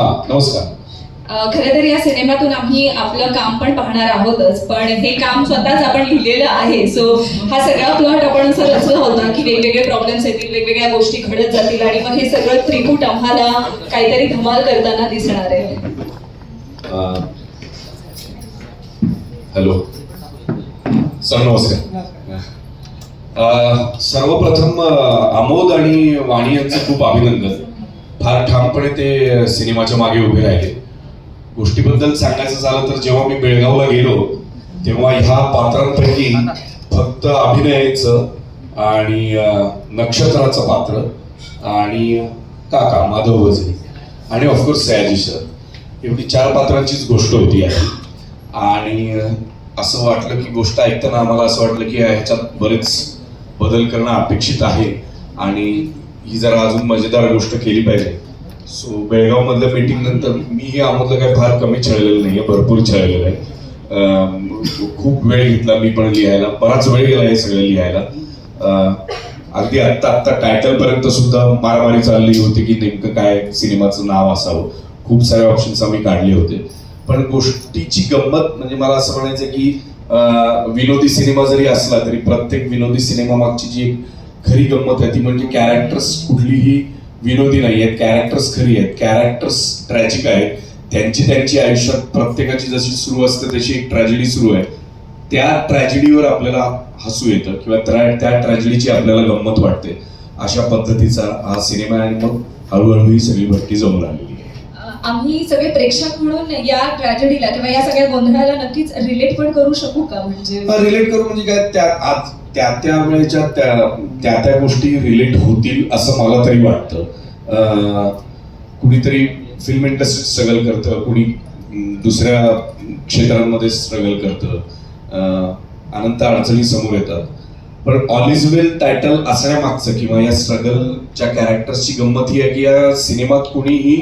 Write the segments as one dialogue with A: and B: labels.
A: हा नमस्कार.
B: खरं तर या सिनेमातून आम्ही आपलं काम पण पाहणार आहोतच पण हे काम स्वतःच आपण लिहिलेलं आहे. सो हा सगळा प्लॉट आपण असं रचला होता की वेगवेगळे प्रॉब्लेम्स येतील वेगवेगळ्या गोष्टी घडत जातील आणि मग हे सगळं त्रिकूट आम्हाला काहीतरी धमाल करताना दिसणार आहे.
A: हॅलो. सर नमस्कार. अं, सर्वप्रथम आमोद आणि वाणी यांचं खूप अभिनंदन. फार ठामपणे ते सिनेमाच्या मागे उभे राहिले. गोष्टीबद्दल सांगायचं झालं तर जेव्हा मी बेळगावला गेलो तेव्हा ह्या पात्रांपैकी फक्त अभिनयाचं आणि नक्षत्राचं पात्र आणि काका माधव वजनी आणि ऑफकोर्स सयाजी सर एवढी चार पात्रांचीच गोष्ट होती आहे आणि असं वाटलं की गोष्ट ऐकताना आम्हाला असं वाटलं की ह्याच्यात बरेच बदल करणं अपेक्षित आहे. आणि ही जरा अजून मजेदार गोष्ट केली पाहिजे. सो बेळगाव मधल्या मीटिंग नंतर मी आमोदला काही फार कमी छळलेलं नाहीये भरपूर छळलेलं आहे. खूप वेळ घेतला मी पण लिहायला बराच वेळ गेला हे सगळं लिहायला. अगदी आत्ता आत्ता टायटल पर्यंत सुद्धा मारामारी चालली होती की नेमकं काय सिनेमाचं नाव असावं. खूप सारे ऑप्शन्स आम्ही काढले होते. पण गोष्टीची गंमत म्हणजे मला असं म्हणायचं की विनोदी सिनेमा जरी असला तरी प्रत्येक विनोदी सिनेमा मागची जी एक खरी गंमत आहे ती म्हणजे कॅरेक्टर्स कुठलीही विनोदी नाही आहेत कॅरेक्टर्स खरी आहेत. कॅरेक्टर्स ट्रॅजिक आहेत. त्यांची त्यांची आयुष्यात प्रत्येकाची जशी सुरू असते तशी एक ट्रॅजेडी सुरू आहे. त्या ट्रॅजेडीवर आपल्याला हसू येतं किंवा त्या त्या ट्रॅजेडीची आपल्याला गंमत वाटते. अशा पद्धतीचा हा सिनेमा आहे आणि मग हळूहळू ही सगळी भट्टी जमून आलेली आहे.
B: आम्ही सगळे प्रेक्षक म्हणून या ट्रॅजेडीला किंवा या सगळ्या गोंधळाला नक्कीच रिलेट पण करू शकू का? म्हणजे
A: रिलेट करू म्हणजे काय? त्या आज त्या त्या वेळेच्या त्या त्या त्या गोष्टी रिलेट होतील असं मला तरी वाटतं. कुणीतरी फिल्म इंडस्ट्रीत स्ट्रगल करतं कुणी दुसऱ्या क्षेत्रांमध्ये स्ट्रगल करतं. अनंत अडचणी समोर येतात. पण ऑल इज वेल टायटल असण्यामागचं किंवा या स्ट्रगलच्या कॅरेक्टर्सची गंमत ही आहे की या सिनेमात कुणीही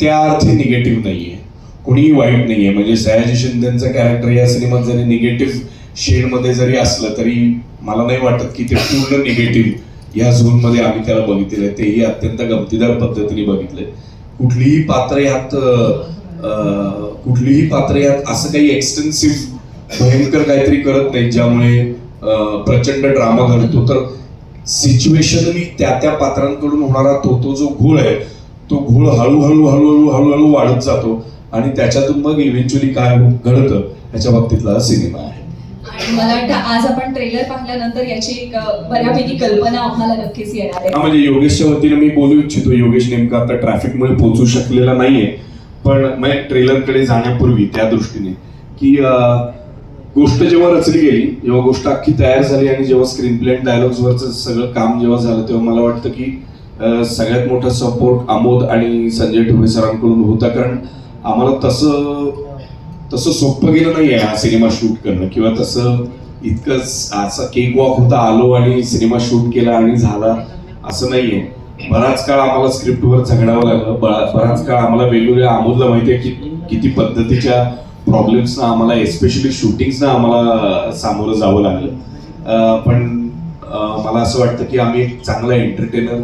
A: त्या अर्थी निगेटिव्ह नाही आहे कुणीही वाईट नाही आहे म्हणजे सयाजी शिंदेचं कॅरेक्टर या सिनेमात जरी निगेटिव्ह शेडमध्ये जरी असलं तरी मला नाही वाटत की ते पूर्ण निगेटिव्ह या झोनमध्ये आम्ही त्याला बघितलेलं आहे. तेही अत्यंत गमतीदार पद्धतीने बघितलंय. कुठलीही पात्र यात कुठलीही पात्र यात असं काही एक्सटेन्सिव्ह भयंकर काहीतरी करत नाही ज्यामुळे प्रचंड ड्रामा घडतो. तर सिच्युएशनली त्या त्या पात्रांकडून होणारा तो तो जो घोळ आहे तो घोळ हळूहळू हळूहळू हळूहळू वाढत जातो. आणि त्याच्यातून मग इव्हेंच्युअली काय हो, घडतं याच्या बाबतीतला सिनेमा आहे.
B: मला वाटतं आज आपण ट्रेलर पाहिल्यानंतर याची एक बऱ्यापैकी कल्पना आम्हाला नक्कीच येणार आहे.
A: म्हणजे योगेशच्या वतीने मी बोलू इच्छितो योगेश नेमका आता ट्रॅफिकमुळे पोहोचू शकलेला नाहीये पण मग ट्रेलरकडे जाण्यापूर्वी त्या दृष्टीने की गोष्ट जेव्हा रचली गेली जेव्हा गोष्ट अख्खी तयार झाली आणि जेव्हा स्क्रीन प्ले आणि डायलॉग्सवरचं सगळं काम जेव्हा झालं तेव्हा मला वाटतं की सगळ्यात मोठा सपोर्ट आमोद आणि संजय ठुबे सरांकडून होता. कारण आम्हाला तसं तसं सोपं गेलं नाहीये हा सिनेमा शूट करणं. किंवा तसं इतकंच असा केक वॉक होता आलो आणि सिनेमा शूट केला आणि झाला असं नाहीये. बराच काळ आम्हाला स्क्रिप्टवर झगडावं लागलं. बरा- बराच काळ आम्हाला वेगवेगळ्या आमोदला माहितीये की किती पद्धतीच्या प्रॉब्लेम्सना आम्हाला एस्पेशली शूटिंग्सना आम्हाला सामोरं जावं लागलं. पण मला असं वाटतं की आम्ही एक चांगला एंटरटेनर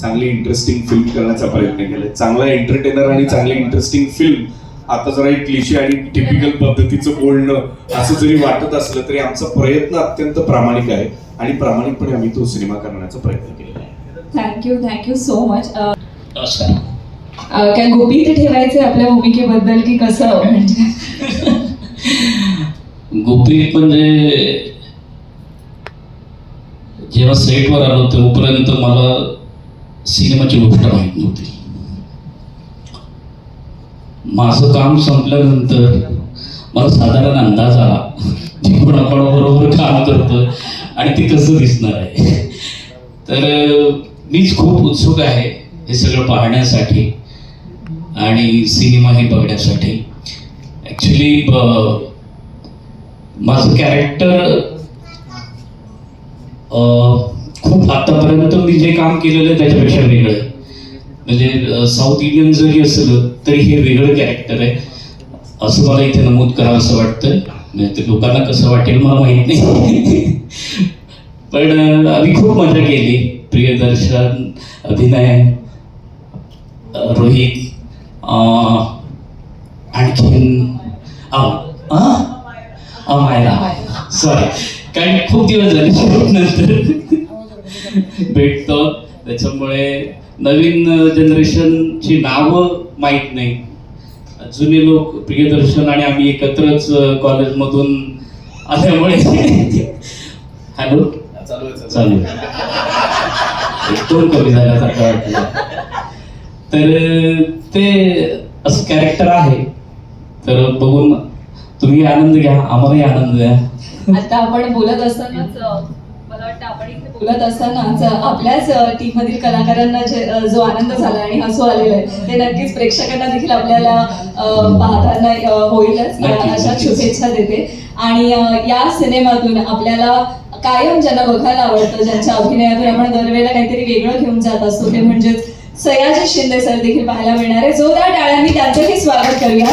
A: चांगली इंटरेस्टिंग फिल्म करण्याचा प्रयत्न केला. चांगला एंटरटेनर आणि चांगली इंटरेस्टिंग फिल्म आता जरा एक क्लिशे आणि टिपिकल पद्धतीचं बोलणं असं जरी वाटत असलं तरी आमचा प्रयत्न अत्यंत प्रामाणिक आहे आणि प्रामाणिकपणे आम्ही तो सिनेमा करण्याचा प्रयत्न केलेला आहे.
B: थँक्यू थँक्यू सो मच काय गुपित ठेवायचे आपल्या भूमिकेबद्दल की कसं? म्हणजे
C: गुपित म्हणजे जेव्हा सेटवर आलो तेव्हापर्यंत मला सिनेमाची गोष्ट माहीत नव्हती. माझं काम संपल्यानंतर मला साधारण अंदाज आला. की कोणाकोणाबरोबर काम करतं आणि ते कसं दिसणार आहे? तर मीच खूप उत्सुक आहे हे सगळं पाहण्यासाठी आणि सिनेमा हे बघण्यासाठी. ॲक्च्युली माझं कॅरेक्टर खूप आतापर्यंत मी जे काम केलेलं आहे त्याच्यापेक्षा वेगळं म्हणजे साऊथ इंडियन जरी असलं तरी हे वेगळं कॅरेक्टर आहे. असं मला इथे नमूद करावं असं वाटतं ते लोकांना कसं वाटेल मला माहीत नाही. पण आम्ही खूप मजा केली. प्रियदर्शन अभिनय रोहित आणखीन मायला सॉरी कारण खूप दिवस झाले नंतर. भेटतो. त्याच्यामुळे नवीन जनरेशनची नावं माहीत नाही. जुने लोक प्रियदर्शन आणि आम्ही एकत्रच कॉलेजमधून आल्यामुळे. हॅलो? चालू एकदम कमी झाल्यासारखं वाटलं तर ते असं कॅरेक्टर आहे. तर बघून तुम्ही आनंद घ्या आम्हालाही आनंद द्या.
B: आता आपण बोलत असतानाच बोलत असतानाच अ, आपल्याच टीम मधील कलाकारांना जे आनंद झाला आणि हसू आलेलं आहे ते नक्कीच प्रेक्षकांना देखील आपल्याला पाहताना होईलच. अशा. शुभेच्छा देते. आणि या सिनेमातून आपल्याला कायम ज्यांना बघायला आवडतं ज्यांच्या अभिनयातून आपण दरवेळेला काहीतरी वेगळं घेऊन जात असतो ते म्हणजेच सयाजी शिंदे सर देखील पाहायला मिळणार आहे. जोरदार टाळ्यांनी त्यांचंही स्वागत करूया